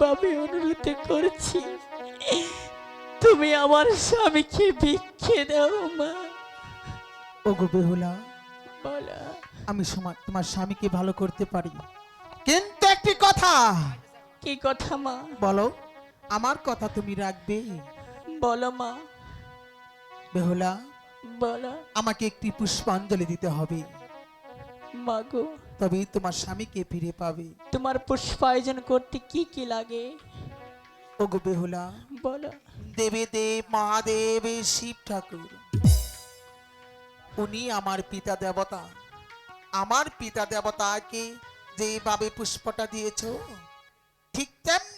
ভাবে অনুরোধ করছি। তুমি আমার স্বামীকে ভিক্ষে দাও মা। ওগো বেহুলা বলো। আমি তোমার স্বামীকে ভালো করতে পারি। কিন্তু একটি কথা। কি কথা মা? বলো আমার কথা তুমি রাখবে? বলো মা। বেহুলা বলো। আমাকে একটি পুষ্পাঞ্জলি দিতে হবে। মাগো। তবেই তোমার স্বামীকে ফিরে পাবে। তোমার পুষ্পায়োজন করতে কি কি লাগে? ওগো বেহুলা বলো। দেবে দেব মহাদেব শিব ঠাকুর। উনি আমার পিতা দেবতা। আমার পিতা দেবতাকে যেভাবে পুষ্পটা দিয়েছ ঠিক তেমনি